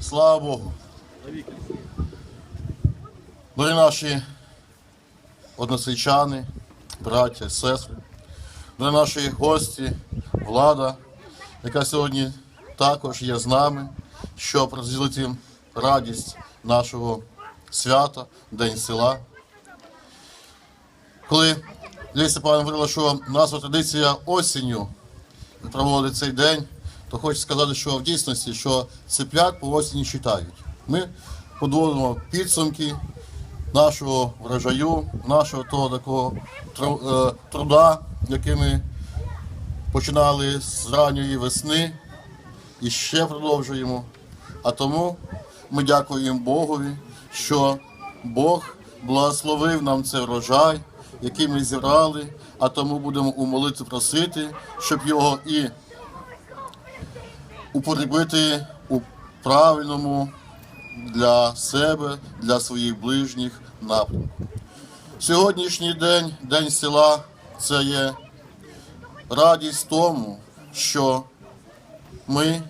Слава Богу. Дорогі наші односельчани, браття, сестри, дорогі наші гості, влада, яка сьогодні також є з нами, щоб розділити радість нашого свята, День села. Коли Леся Павлівна говорила, що у нас традиція осінню проводить цей день, то хочу сказати, що в дійсності, що цеплят по осені читають. Ми подводимо підсумки нашого врожаю, нашого того такого е, труда, який ми починали з ранньої весни і ще продовжуємо. А тому ми дякуємо Богові, що Бог благословив нам цей врожай, який ми зібрали, а тому будемо у молитві просити, щоб його і употребити у правильному для себе, для своїх ближніх напрямку. Сьогоднішній день, день села, це є радість тому, що ми